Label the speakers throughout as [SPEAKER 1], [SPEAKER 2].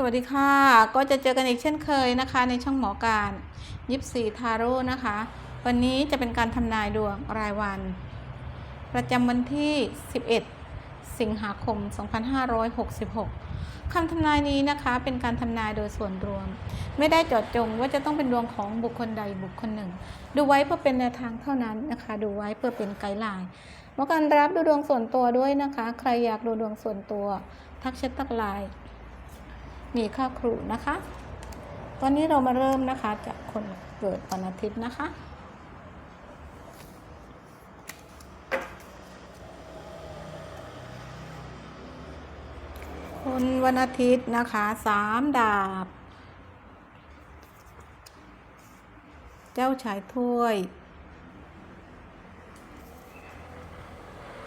[SPEAKER 1] สวัสดีค่ะ ก็จะเจอกันอีกเช่นเคยนะคะ ในช่องหมอการยิปซีทาโร่นะคะ วันนี้จะเป็นการทำนายดวงรายวัน ประจำวันที่ 11 สิงหาคม 2566 คำทำนายนี้นะคะเป็นการทำนายโดยส่วนรวม ไม่ได้จาะจงว่าจะต้องเป็นดวงของบุคคลใดบุคคลหนึ่ง ดูไว้เพื่อเป็นแนวทางเท่านั้นนะคะ ดูไว้เพื่อเป็นไกด์ไลน์หมอการรับดูดวงส่วนตัวด้วยนะคะ ใครอยากดูดวงส่วนตัว ทักแชททักไลน์ มีค่าครูนะคะ ตอนนี้เรามาเริ่มนะคะจากคนเกิดวันอาทิตย์นะคะคนวันอาทิตย์นะคะสามดาบ เจ้าชายถ้วย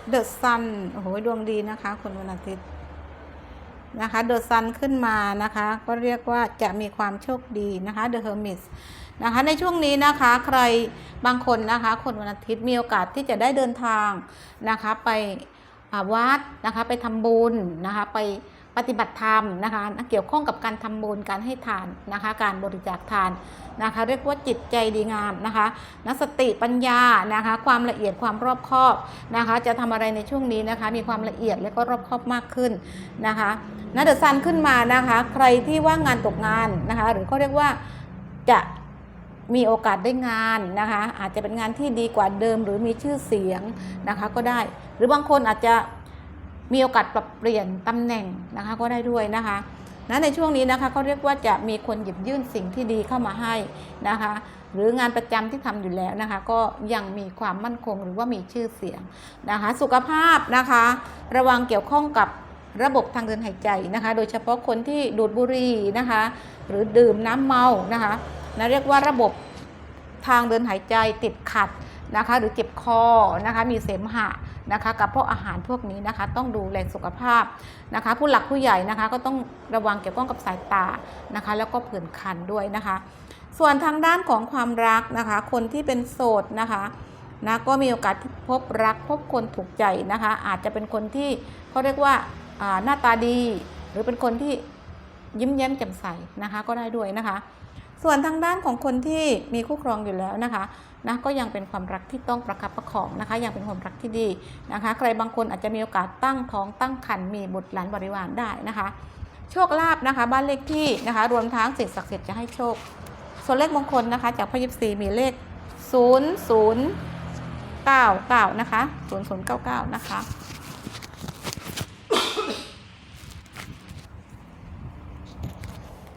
[SPEAKER 1] เดอะซัน โอ้โหดวงดีนะคะ คนวันอาทิตย์ นะคะเดอะซันขึ้นมานะคะ ก็เรียกว่าจะมีความโชคดีนะคะเดอะเฮอร์มิสนะคะในช่วงนี้นะคะใครบางคนนะคะ คนวันอาทิตย์มีโอกาสที่จะได้เดินทางนะคะไปอาวัดนะคะไปทำบุญนะคะไป ปฏิบัติธรรมนะคะเกี่ยวข้องกับการทำบุญการให้ทานนะคะ การบริจาคทานนะคะ เรียกว่าจิตใจดีงามนะคะนักสติปัญญานะคะ ความละเอียดความรอบคอบนะคะ จะทำอะไรในช่วงนี้นะคะ มีความละเอียดและก็รอบคอบมากขึ้นนะคะนะเดอะซันขึ้นมานะคะ ใครที่ว่างงานตกงานนะคะ หรือเขาเรียกว่าจะมีโอกาสได้งานนะคะ อาจจะเป็นงานที่ดีกว่าเดิม หรือมีชื่อเสียงนะคะก็ได้ หรือบางคนอาจจะ มีโอกาสปรับเปลี่ยนตำแหน่งนะคะก็ได้ด้วยนะคะนะในช่วงนี้นะคะเขาเรียกว่าจะมีคนหยิบยื่นสิ่งที่ดีเข้ามาให้นะคะหรืองานประจำที่ทำอยู่แล้วนะคะ ก็ยังมีความมั่นคงหรือว่ามีชื่อเสียงนะคะ สุขภาพนะคะ ระวังเกี่ยวข้องกับระบบทางเดินหายใจนะคะ โดยเฉพาะคนที่ดูดบุหรี่นะคะ หรือดื่มน้ำเมานะคะนะเรียกว่าระบบทางเดินหายใจติดขัดนะคะ หรือเจ็บคอนะคะ มีเสมหะ นะคะกับพวกอาหารพวกนี้นะคะ ต้องดูแลสุขภาพนะคะ ผู้หลักผู้ใหญ่นะคะก็ต้องระวังเกี่ยวข้องกับสายตานะคะ แล้วก็ผื่นคันด้วยนะคะ ส่วนทางด้านของความรักนะคะ คนที่เป็นโสดนะคะนะก็มีโอกาสที่พบรักพบคนถูกใจนะคะ อาจจะเป็นคนที่เขาเรียกว่าหน้าตาดี หรือเป็นคนที่ยิ้มแย้มแจ่มใสนะคะก็ได้ด้วยนะคะ ส่วนทางด้านของคนที่มีคู่ครองอยู่แล้วนะคะนะก็ยังเป็นความรักที่ต้องประคับประคองนะคะ ยังเป็นความรักที่ดีนะคะ ใครบางคนอาจจะมีโอกาสตั้งท้องตั้งครรภ์มีบุตรหลานบริวารได้นะคะ โชคลาภนะคะ บ้านเลขที่นะคะ รวมทั้งสิ่งศักดิ์สิทธิ์จะให้โชค ส่วนเลขมงคลนะคะ จากพระยิปซีมีเลข 0 0 9 9นะคะ0099นะคะ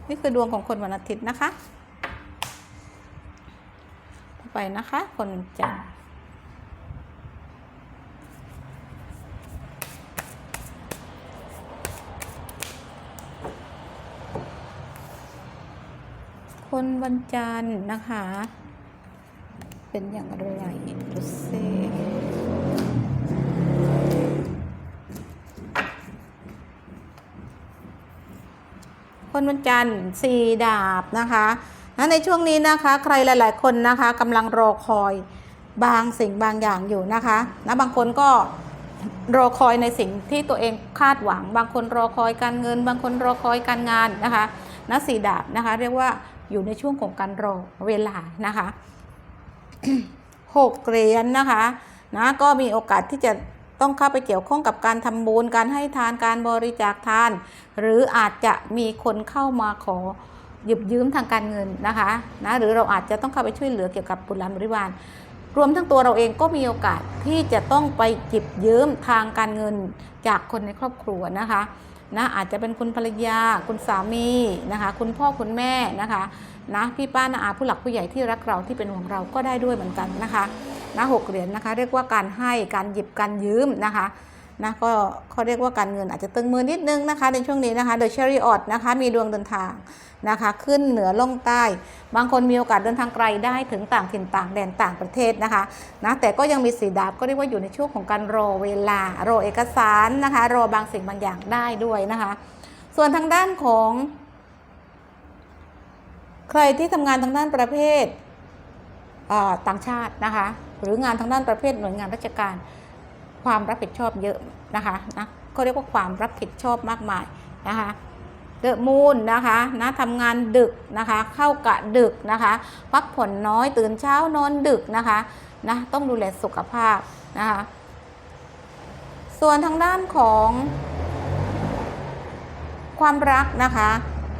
[SPEAKER 1] นี่คือดวงของคนวันอาทิตย์นะคะ ไปนะคะคนวันจันทร์คนวันจันทร์นะคะ เป็นอย่างไรดูซิคนวันจันทร์สี่ดาบนะคะ นะในช่วงนี้นะคะ ใครหลาย ๆ คนนะคะกำลังรอคอยบางสิ่งบางอย่างอยู่นะคะนะบางคนก็รอคอยในสิ่งที่ตัวเองคาดหวัง บางคนรอคอยการเงิน บางคนรอคอยการงานนะคะนะสี่ดาบนะคะ เรียกว่าอยู่ในช่วงของการรอเวลานะคะหกเหรียญนะคะนะก็มีโอกาสที่จะต้องเข้าไปเกี่ยวข้องกับการทำบุญการให้ทานการบริจาคทาน หรืออาจจะมีคนเข้ามาขอ หยิบยืมทางการเงินนะคะนะหรือเราอาจจะต้องเข้าไปช่วยเหลือเกี่ยวกับบุตรหลานบริวารรวมทั้งตัวเราเองก็มีโอกาสที่จะต้องไปหยิบยืมทางการเงินจากคนในครอบครัวนะคะนะอาจจะเป็นคุณภรรยา คุณสามีนะคะ คุณพ่อคุณแม่นะคะนะพี่ป้านาอาผู้หลักผู้ใหญ่ที่รักเราที่เป็นห่วงเราก็ได้ด้วยเหมือนกันนะคะนะหกเหรียญนะคะ เรียกว่าการให้การหยิบการยืมนะคะ นะก็เขาเรียกว่าการเงินอาจจะตึงมือนิดนึงนะคะในช่วงนี้นะคะโดยเชอริออดนะคะมีดวงเดินทางนะคะขึ้นเหนือล่องใต้ บางคนมีโอกาสเดินทางไกลได้ถึงต่างถิ่นต่างแดนต่างประเทศนะคะนะแต่ก็ยังมีสีดาบก็เรียกว่าอยู่ในช่วงของการรอเวลารอเอกสารนะคะรอบางสิ่งบางอย่างได้ด้วยนะคะส่วนทางด้านของ ใครที่ทำงานทางด้านประเภทต่างชาตินะคะหรืองานทางด้านประเภทหน่วยงานราชการ ความรับผิดชอบเยอะนะคะนะเขาเรียกว่าความรับผิดชอบมากมายนะคะเดอะมูนนะคะนะทำงานดึกนะคะเข้ากะดึกนะคะพักผ่อนน้อยตื่นเช้านอนดึกนะคะนะต้องดูแลสุขภาพนะคะส่วนทางด้านของความรักนะคะ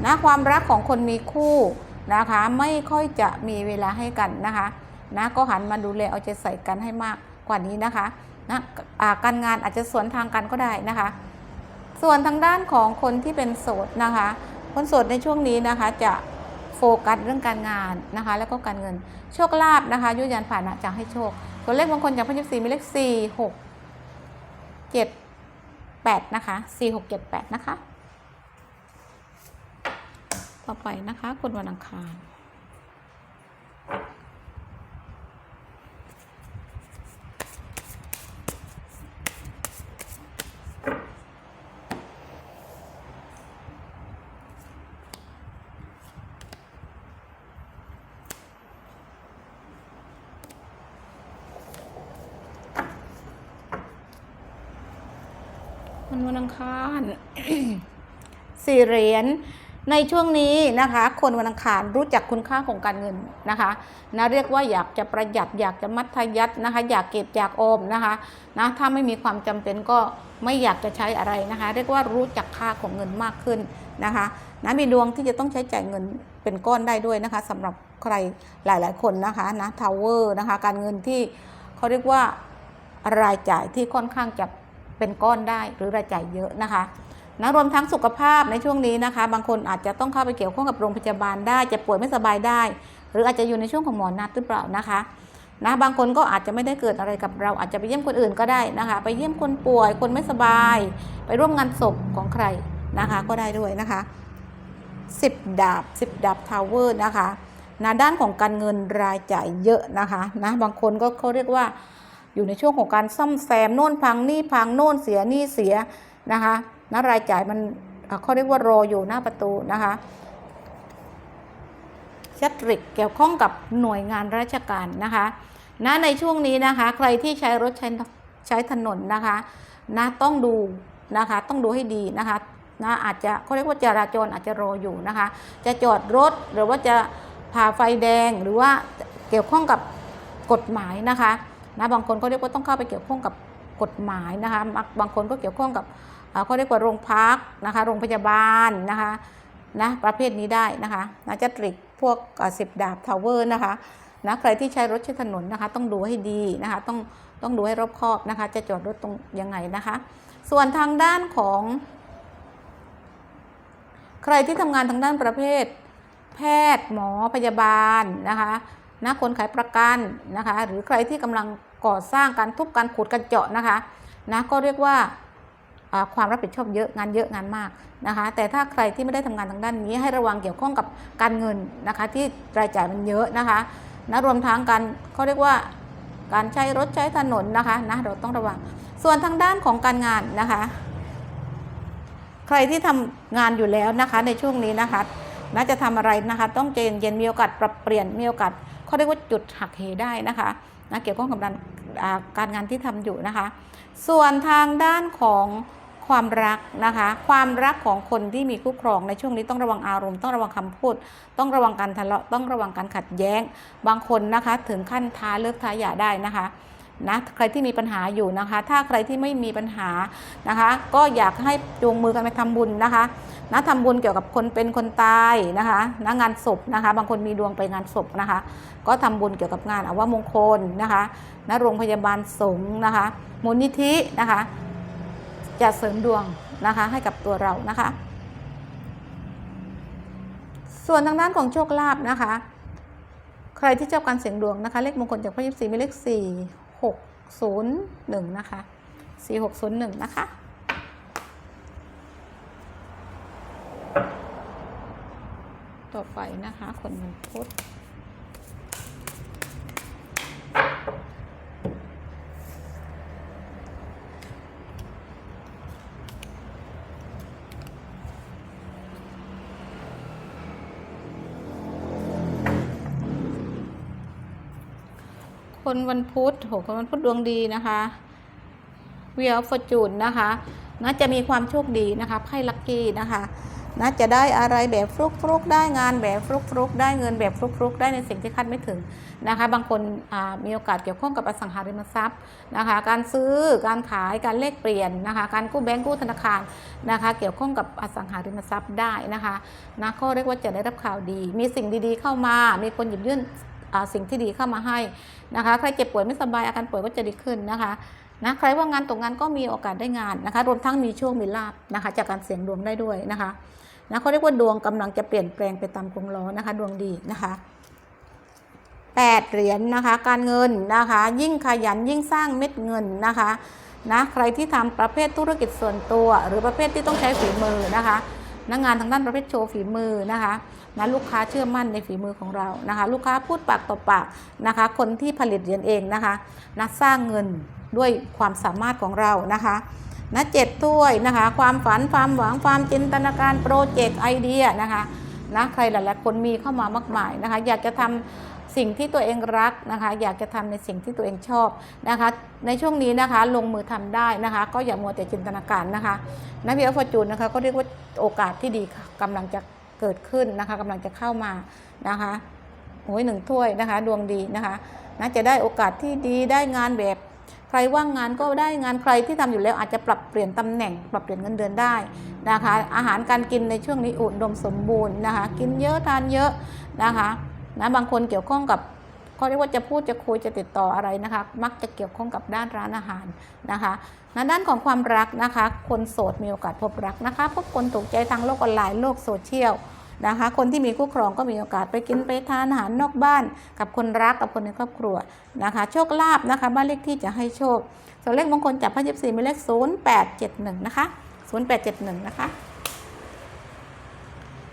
[SPEAKER 1] นะความรักของคนมีคู่นะคะไม่ค่อยจะมีเวลาให้กันนะคะนะก็หันมาดูแลเอาใจใส่กันให้มากกว่านี้นะคะ นะการงานอาจจะสวนทางกันก็ได้นะคะ ส่วนทางด้านของคนที่เป็นโสดนะคะ คนโสดในช่วงนี้นะคะจะโฟกัสเรื่องการงานนะคะ แล้วก็การเงินโชคลาภนะคะยุยันผ่านะจะให้โชค ตัวเลขมงคลจากพระยิบสีมีเลขสี่หกเจ็ดแปดนะคะสี่หกเจ็ดแปดนะคะ ต่อไปนะคะคนวันอังคาร วันวันอังคาร สี่เหรียญในช่วงนี้นะคะ คนวันอังคารรู้จักคุณค่าของการเงินนะคะนะเรียกว่าอยากจะประหยัดอยากจะมัธยัตินะคะ อยากเก็บอยากออมนะคะนะถ้าไม่มีความจำเป็นก็ไม่อยากจะใช้อะไรนะคะ เรียกว่ารู้จักค่าของเงินมากขึ้นนะคะนะมีดวงที่จะต้องใช้จ่ายเงินเป็นก้อนได้ด้วยนะคะสำหรับใครหลาย ๆ คนนะคะนะทาวเวอร์นะคะการเงินที่เขาเรียกว่ารายจ่ายที่ค่อนข้างจะเป็นก้อนได้หรือรายจ่ายเยอะนะคะ นะรวมทั้งสุขภาพในช่วงนี้นะคะ บางคนอาจจะต้องเข้าไปเกี่ยวข้องกับโรงพยาบาลได้จะป่วยไม่สบายได้ หรืออาจจะอยู่ในช่วงของหมอนัดหรือเปล่านะคะนะบางคนก็อาจจะไม่ได้เกิดอะไรกับเราอาจจะไปเยี่ยมคนอื่นก็ได้นะคะ ไปเยี่ยมคนป่วยคนไม่สบาย ไปร่วมงานศพของใครนะคะก็ได้ด้วยนะคะ 10 ดาบ 10 ดาบทาวเวอร์นะคะนะด้านของการเงินรายจ่ายเยอะนะคะนะบางคนก็เขาเรียกว่าอยู่ในช่วงของการซ่อมแซมโน่นพังนี่พังโน่นเสียนี่เสียนะคะ นะรายจ่ายมันเอ่อเขาเรียกว่ารออยู่หน้าประตูนะคะชัตริกเกี่ยวข้องกับหน่วยงานราชการนะคะนะในช่วงนี้นะคะ ใครที่ใช้รถใช้ใช้ถนนนะคะนะต้องดูนะคะต้องดูให้ดีนะคะนะอาจจะเขาเรียกว่าจราจรอาจจะรออยู่นะคะ จะจอดรถหรือว่าจะผ่าไฟแดงหรือว่าเกี่ยวข้องกับกฎหมายนะคะนะบางคนก็เรียกว่าต้องเข้าไปเกี่ยวข้องกับกฎหมายนะคะ บางคนก็เกี่ยวข้องกับ เขาเรียกว่าโรงพักนะคะ โรงพยาบาลนะคะนะประเภทนี้ได้นะคะนะจะตริกพวกสิบดาบทาวเวอร์นะคะนะใครที่ใช้รถใช้ถนนนะคะ ต้องดูให้ดีนะคะ ต้องต้องดูให้รอบคอบนะคะ จะจอดรถตรงยังไงนะคะ ส่วนทางด้านของ ใครที่ทำงานทางด้านประเภท แพทย์หมอพยาบาลนะคะนะคนขายประกันนะคะ หรือใครที่กำลังก่อสร้างการทุบการขุดการเจาะนะคะนะก็เรียกว่า ความรับผิดชอบเยอะงานเยอะงานมากนะคะ แต่ถ้าใครที่ไม่ได้ทำงานทางด้านนี้ให้ระวังเกี่ยวข้องกับการเงินนะคะที่รายจ่ายมันเยอะนะคะนะรวมทั้งการเขาเรียกว่าการใช้รถใช้ถนนนะคะนะเราต้องระวัง ส่วนทางด้านของการงานนะคะ ใครที่ทำงานอยู่แล้วนะคะในช่วงนี้นะคะน่าจะทำอะไรนะคะต้องใจเย็นมีโอกาสปรับเปลี่ยนมีโอกาสเขาเรียกว่าจุดหักเหได้นะคะนะเกี่ยวข้องกับการอ่าการงานที่ทำอยู่นะคะ ส่วนทางด้านของความรักนะคะ ความรักของคนที่มีคู่ครองในช่วงนี้ต้องระวังอารมณ์ต้องระวังคำพูด ต้องระวังการทะเลาะต้องระวังการขัดแย้ง บางคนนะคะถึงขั้นท้าเลิกท้าหย่าได้นะคะ นะใครที่มีปัญหาอยู่นะคะ ถ้าใครที่ไม่มีปัญหานะคะ ก็อยากให้จูงมือกันไปทำบุญนะคะนะทำบุญเกี่ยวกับคนเป็นคนตายนะคะนะงานศพนะคะ บางคนมีดวงไปงานศพนะคะ ก็ทำบุญเกี่ยวกับงานอาวมงคลนะคะนะโรงพยาบาลสงฆ์นะคะมูลนิธินะคะ จะเสริมดวงนะคะ ให้กับตัวเรานะคะ ส่วนทางด้านของโชคลาภนะคะ ใครที่ชอบการเสี่ยงดวงนะคะ เลขมงคลจากพระยิปซีมีเลขสี่ หกศูนย์หนึ่งนะคะสี่หกศูนย์หนึ่งนะคะ ต่อไปนะคะ คนวันพุธ คนวันพุธโหคนวันพุธดวงดีนะคะเวียฟอร์จูนนะคะน่าจะมีความโชคดีนะคะไพ่ลัคกี้นะคะนะจะได้อะไรแบบฟลุกฟลุกได้งานแบบฟลุกฟลุกได้เงินแบบฟลุกฟลุกได้ในสิ่งที่คาดไม่ถึงนะคะ บางคนมีโอกาสเกี่ยวข้องกับอสังหาริมทรัพย์นะคะ การซื้อการขายการเลขเปลี่ยนนะคะ การกู้แบงก์กู้ธนาคารนะคะ เกี่ยวข้องกับอสังหาริมทรัพย์ได้นะคะนะก็เรียกว่าจะได้รับข่าวดี มีสิ่งดีๆเข้ามา มีคนหยิบยื่น สิ่งที่ดีเข้ามาให้นะคะ ใครเจ็บป่วยไม่สบายอาการป่วยก็จะดีขึ้นนะคะนะใครว่างงานตกงานก็มีโอกาสได้งานนะคะ รวมทั้งมีโชคมีลาบนะคะ จากการเสี่ยงดวงได้ด้วยนะคะนะเขาเรียกว่าดวงกำลังจะเปลี่ยนแปลงไปตามกงล้อนะคะ ดวงดีนะคะแปดเหรียญนะคะ การเงินนะคะ ยิ่งขยันยิ่งสร้างเม็ดเงินนะคะนะใครที่ทำประเภทธุรกิจส่วนตัว หรือประเภทที่ต้องใช้ฝีมือนะคะนักงานทางด้านประเภทโชว์ฝีมือนะคะ นะลูกค้าเชื่อมั่นในฝีมือของเรานะคะ ลูกค้าพูดปากต่อปากนะคะ คนที่ผลิตเหรียญเองนะคะนะสร้างเงินด้วยความสามารถของเรานะคะนะเจ็ดถ้วยนะคะ ความฝันความหวังความจินตนาการโปรเจกต์ไอเดียนะคะนะใครหลายๆคนมีเข้ามามากมายนะคะ อยากจะทำสิ่งที่ตัวเองรักนะคะ อยากจะทำในสิ่งที่ตัวเองชอบนะคะ ในช่วงนี้นะคะลงมือทำได้นะคะ ก็อย่ามัวแต่จินตนาการนะคะนักวิทยาฟอร์จูนนะคะก็เรียกว่าโอกาสที่ดีกำลังจะเกิดขึ้นนะคะกำลังจะเข้ามานะคะโอ้ยหนึ่งถ้วยนะคะดวงดีนะคะนะจะได้โอกาสที่ดีได้งานแบบใครว่างงานก็ได้งานใครที่ทำอยู่แล้วอาจจะปรับเปลี่ยนตำแหน่ง ปรับเปลี่ยนเงินเดือนได้นะคะ อาหารการกินในช่วงนี้อุดมสมบูรณ์นะคะ กินเยอะทานเยอะนะคะนะบางคนเกี่ยวข้องกับเขาเรียกว่าจะพูดจะคุยจะติดต่ออะไรนะคะ มักจะเกี่ยวข้องกับด้านร้านอาหารนะคะในด้านของความรักนะคะ คนโสดมีโอกาสพบรักนะคะ พบคนถูกใจทางโลกออนไลน์โลกโซเชียล นะคะ คนที่มีคู่ครองก็มีโอกาสไปกินไปทานอาหารนอกบ้าน กับคนรักกับคนในครอบครัวนะคะ โชคลาภนะคะบ้านเลขที่จะให้โชคส่วนเลขมงคลจากพระยิบสี่มีเลข 0871 นะคะ 0871 นะคะ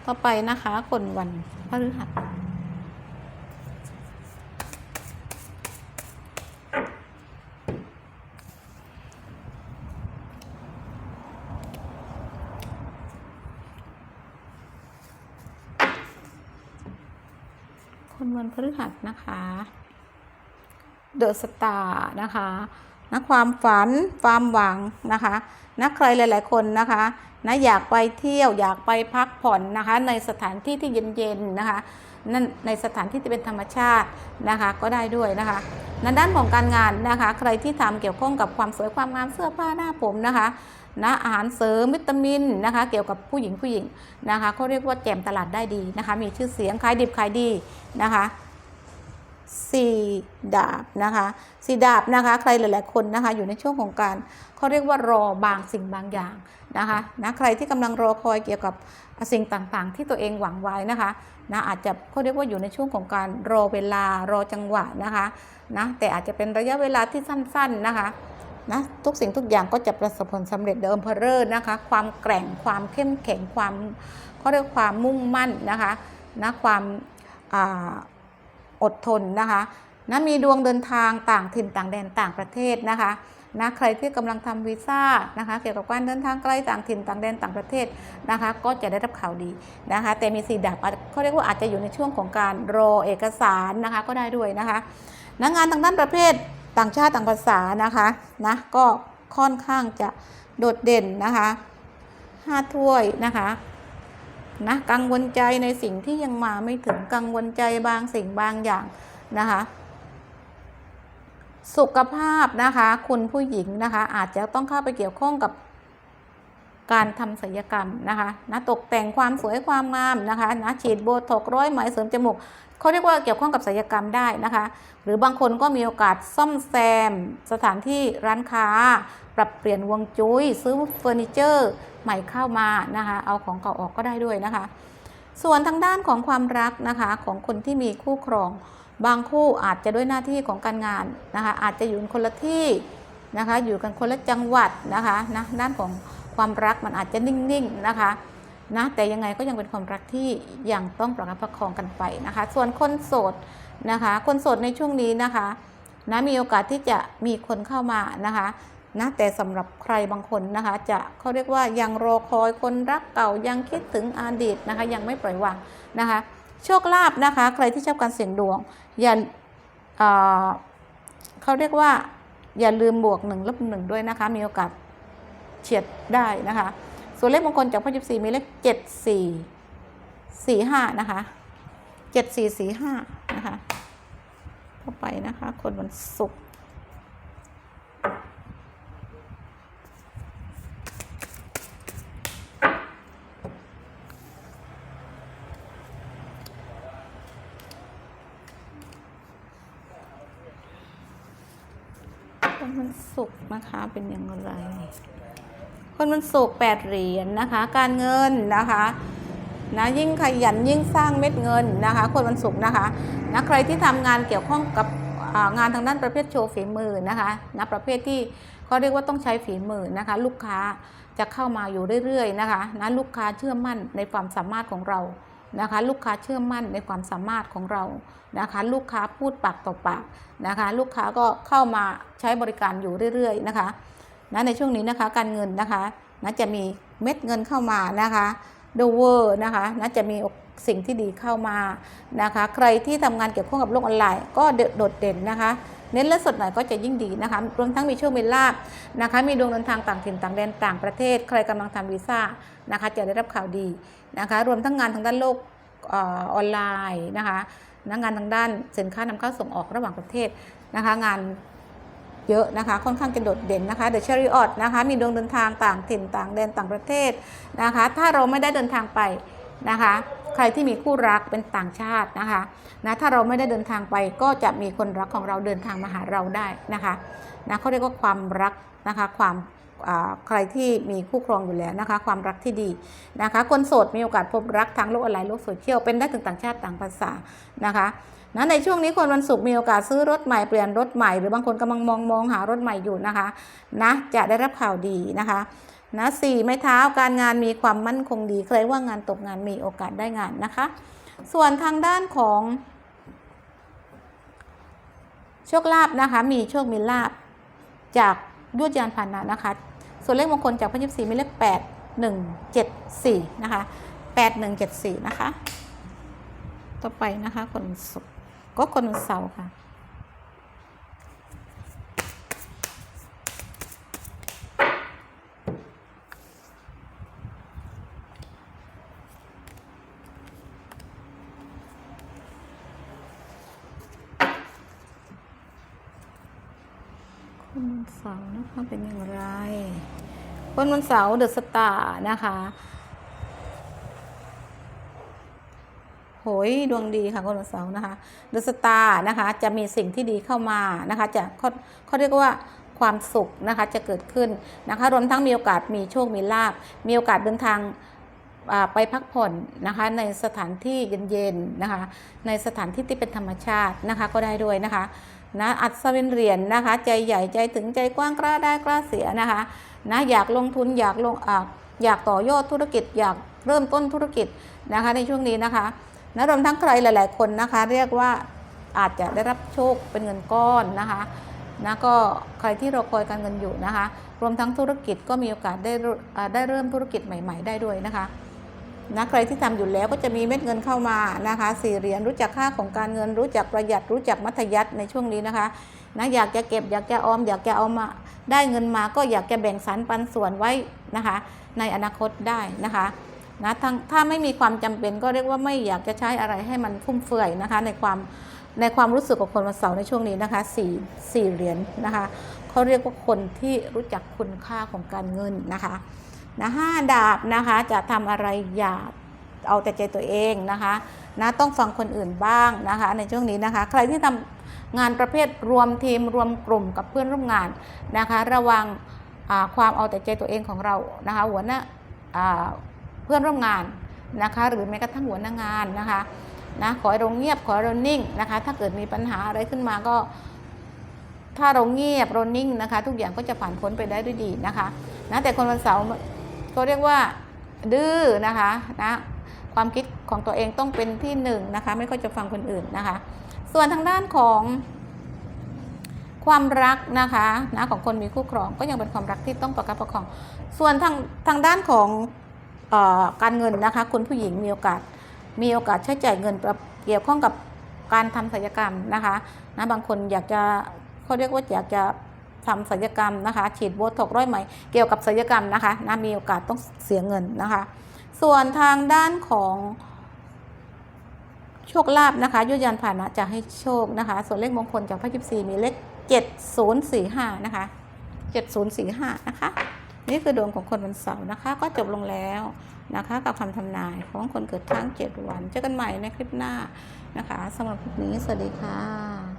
[SPEAKER 1] ต่อไปนะคะคนวันพฤหัส วันพฤหัสนะคะเดอะสตาร์นะคะนะความฝันความหวังนะคะนะใครหลาย ๆ คนนะคะนะอยากไปเที่ยวอยากไปพักผ่อนนะคะในสถานที่ที่เย็น ๆ นะคะนั่นในสถานที่ที่เป็นธรรมชาตินะคะก็ได้ด้วยนะคะในด้านของการงานนะคะ ใครที่ทำเกี่ยวข้องกับความสวยความงามเสื้อผ้าหน้าผมนะคะ นะอาหารเสริมวิตามินนะคะ เกี่ยวกับผู้หญิงผู้หญิงนะคะเขาเรียกว่าแจมตลาดได้ดีนะคะ มีชื่อเสียงขายดิบขายดีนะคะสี่ดาบนะคะสี่ดาบนะคะ ใครหลาย ๆ คนนะคะ อยู่ในช่วงของการเขาเรียกว่ารอบางสิ่งบางอย่างนะคะนะใครที่กำลังรอคอยเกี่ยวกับสิ่งต่าง ๆ ที่ตัวเองหวังไว้นะคะนะอาจจะเขาเรียกว่าอยู่ในช่วงของการรอเวลารอจังหวะนะคะนะแต่อาจจะเป็นระยะเวลาที่สั้น ๆ นะคะ นะทุกสิ่งทุกอย่างก็จะประสบผลสำเร็จเดิมเพอเรอร์นะคะ ความแกร่งความเข้มแข็งความเขาเรียกความมุ่งมั่นนะคะนะความออดทนนะคะนะมีดวงเดินทางต่างถิ่นต่างแดนต่างประเทศนะคะนะใครที่กำลังทำวีซ่านะคะเกี่ยวกับการเดินทางไกลต่างถิ่นต่างแดนต่างประเทศนะคะ ก็จะได้รับข่าวดีนะคะ แต่มีสีดับเขาเรียกว่าอาจจะอยู่ในช่วงของการรอเอกสารนะคะก็ได้ด้วยนะคะนักงานทางด้านประเภท ต่างชาติต่างภาษานะคะนะก็ค่อนข้างจะโดดเด่นนะคะห้าถ้วยนะคะนะกังวลใจในสิ่งที่ยังมาไม่ถึงกังวลใจบางสิ่งบางอย่างนะคะ สุขภาพนะคะ คุณผู้หญิงนะคะ อาจจะต้องเข้าไปเกี่ยวข้องกับ การทำศัลยกรรมนะคะนะตกแต่งความสวยความงามนะคะนะฉีดโบท็อกร้อยไหมเสริมจมูกเขาเรียกว่าเกี่ยวข้องกับศัลยกรรมได้นะคะ หรือบางคนก็มีโอกาสซ่อมแซม สถานที่ร้านค้า ปรับเปลี่ยนวงจุ้ยซื้อเฟอร์นิเจอร์ ใหม่เข้ามานะคะเอาของเก่าออกก็ได้ด้วยนะคะ ส่วนทางด้านของความรักนะคะของคนที่มีคู่ครอง บางคู่อาจจะด้วยหน้าที่ของการงานนะคะอาจจะอยู่คนละที่นะคะอยู่กันคนละจังหวัดนะคะนะด้านของ ความรักมันอาจจะนิ่งๆนะคะนะแต่ยังไงก็ยังเป็นความรักที่ยังต้องประคับประคองกันไปนะคะ ส่วนคนโสดนะคะ คนโสดในช่วงนี้นะคะนะมีโอกาสที่จะมีคนเข้ามานะคะนะแต่สำหรับใครบางคนนะคะ จะเขาเรียกว่ายังรอคอยคนรักเก่ายังคิดถึงอดีตนะคะ ยังไม่ปล่อยวางนะคะ โชคลาภนะคะ ใครที่ชอบการเสี่ยงดวงอย่าเเขาเรียกว่าอย่าลืมบวกหนึ่งลบหนึ่งด้วยนะคะ มีโอกาส เฉียดได้นะคะ ส่วนเลขมงคลจากพระยิบสี่มีเลขเจ็ดสี่สี่ห้านะคะเจ็ดสี่สี่ห้านะคะเข้าไปนะคะ คนวันศุกร์คนวันศุกร์นะคะเป็นอย่างไร คนวันศุกร์แปดเหรียญนะคะ การเงินนะคะนะยิ่งขยันยิ่งสร้างเม็ดเงินนะคะ คนวันศุกร์นะคะนะใครที่ทำงานเกี่ยวข้องกับงานทางด้านประเภทโชว์ฝีมือนะคะนะประเภทที่เขาเรียกว่าต้องใช้ฝีมือนะคะ ลูกค้าจะเข้ามาอยู่เรื่อยๆนะคะนะลูกค้าเชื่อมั่นในความสามารถของเรานะคะ ลูกค้าเชื่อมั่นในความสามารถของเรานะคะ ลูกค้าพูดปากต่อปากนะคะ ลูกค้าก็เข้ามาใช้บริการอยู่เรื่อยๆนะคะ นะในช่วงนี้นะคะการเงินนะคะนะจะมีเม็ดเงินเข้ามานะคะดูเวอร์นะคะนะจะมีสิ่งที่ดีเข้ามานะคะ ใครที่ทำงานเกี่ยวข้องกับโลกออนไลน์ก็โดดเด่นนะคะ เน้นและสดหน่อยก็จะยิ่งดีนะคะรวมทั้งมีโชคมีลาบนะคะ มีดวงเดินทางต่างถิ่นต่างแดนต่างประเทศ ใครกำลังทำวีซ่านะคะ จะได้รับข่าวดีนะคะ รวมทั้งงานทางด้านโลกออนไลน์นะคะนะงานทางด้านสินค้านำเข้าส่งออกระหว่างประเทศนะคะ งาน เยอะนะคะ ค่อนข้างจะโดดเด่นนะคะเดอะเชอริออตนะคะ มีดวงเดินทางต่างถิ่นต่างแดนต่างประเทศนะคะ ถ้าเราไม่ได้เดินทางไปนะคะ ใครที่มีคู่รักเป็นต่างชาตินะคะนะถ้าเราไม่ได้เดินทางไปก็จะมีคนรักของเราเดินทางมาหาเราได้นะคะนะเขาเรียกว่าความรักนะคะความอ่าใครที่มีคู่ครองอยู่แล้วนะคะ ความรักที่ดีนะคะ คนโสดมีโอกาสพบรักทางโลกออนไลน์โลกโซเชียลเป็นได้ถึงต่างชาติต่างภาษานะคะ นะในช่วงนี้คนวันศุกร์มีโอกาสซื้อรถใหม่เปลี่ยนรถใหม่ หรือบางคนกำลังมองมองหารถใหม่อยู่นะคะนะจะได้รับข่าวดีนะคะนะสี่ไม้เท้าการงานมีความมั่นคงดีใครว่างานตกงานมีโอกาสได้งานนะคะ ส่วนทางด้านของโชคลาภนะคะ มีโชคมีลาภจากยวดยานพาหนะนะคะ ส่วนเลขมงคลจากพระยิบสีมีเลขแปดหนึ่งเจ็ดสี่นะคะแปดหนึ่งเจ็ดสี่นะคะ ต่อไปนะคะคนศุกร์ ก็คนวันเสาร์ค่ะ คนวันเสาร์นะคะเป็นอย่างไร คนวันเสาร์เดอะสตาร์นะคะ โหยดวงดีค่ะคนวันเสาร์นะคะเดอะสตาร์นะคะจะมีสิ่งที่ดีเข้ามานะคะจะเขาเขาเรียกว่าความสุขนะคะจะเกิดขึ้นนะคะรวมทั้งมีโอกาสมีโชคมีลาบมีโอกาสเดินทางไปพักผ่อนนะคะในสถานที่เย็นๆนะคะในสถานที่ที่เป็นธรรมชาตินะคะก็ได้ด้วยนะคะนะอัศวินเหรียญนะคะใจใหญ่ใจถึงใจกว้างกล้าได้กล้าเสียนะคะนะอยากลงทุนอยากลงออยากต่อยอดธุรกิจอยากเริ่มต้นธุรกิจนะคะในช่วงนี้นะคะ นะรวมทั้งใครหลาย ๆ คนนะคะ เรียกว่าอาจจะได้รับโชคเป็นเงินก้อนนะคะนะก็ใครที่รอคอยการเงินอยู่นะคะ รวมทั้งธุรกิจก็มีโอกาสได้เริ่มอ่าได้เริ่มธุรกิจใหม่ ๆ ได้ด้วยนะคะนะใครที่ทำอยู่แล้วก็จะมีเม็ดเงินเข้ามานะคะสี่เหรียญรู้จักค่าของการเงิน รู้จักประหยัดรู้จักมัธยัติในช่วงนี้นะคะนะอยากจะเก็บอยากจะออม อยากจะเอามาได้เงินมาก็อยากจะแบ่งสรรปันส่วนไว้นะคะ ในอนาคตได้นะคะ นะถ้าไม่มีความจำเป็นก็เรียกว่าไม่อยากจะใช้อะไรให้มันฟุ่มเฟือยนะคะ ในความในความรู้สึกของคนวันเสาร์ในช่วงนี้นะคะสี่สี่เหรียญนะคะเขาเรียกว่าคนที่รู้จักคุณค่าของการเงินนะคะนะห้าดาบนะคะจะทำอะไรอย่าเอาแต่ใจตัวเองนะคะนะต้องฟังคนอื่นบ้างนะคะ ในช่วงนี้นะคะ ใครที่ทำงานประเภทรวมทีมรวมกลุ่มกับเพื่อนร่วมงานนะคะ ระวังความเอาแต่ใจตัวเองของเรานะคะ หัวหน้า เพื่อนร่วมงานนะคะหรือแม้กระทั่งหัวหน้างานนะคะนะขอให้เราเงียบขอให้เรานิ่งนะคะ ถ้าเกิดมีปัญหาอะไรขึ้นมาก็ ถ้าเราเงียบเรานิ่งนะคะ ทุกอย่างก็จะผ่านพ้นไปได้ด้วยดีนะคะนะแต่คนวันเสาร์ก็เรียกว่าดื้อนะคะนะความคิดของตัวเองต้องเป็นที่หนึ่งนะคะ ไม่ค่อยจะฟังคนอื่นนะคะ ส่วนทางด้านของความรักนะคะนะของคนมีคู่ครองก็ยังเป็นความรักที่ต้องประคับประคอง ส่วนทางทางด้านของ การเงินนะคะคุณผู้หญิงมีโอกาสมีโอกาสใช้จ่ายเงินเกี่ยวข้องกับการทำศัลยกรรมนะคะนะบางคนอยากจะเขาเรียกว่าอยากจะทำศัลยกรรมนะคะ ฉีดโบท็อกร้อยไหมเกี่ยวกับศัลยกรรมนะคะนะมีโอกาสต้องเสียเงินนะคะ ส่วนทางด้านของโชคลาภนะคะยุยันผ่านะจะให้โชคนะคะ ส่วนเลขมงคลจากพระยิบซีมีเลข 7045 นะคะ 7045 นะคะ นี่คือดวงของคนวันเสาร์นะคะ ก็จบลงแล้วนะคะ กับคำทำนายของคนเกิดทั้ง 7 วัน เจอกันใหม่ในคลิปหน้านะคะสำหรับคลิปนี้ สวัสดีค่ะ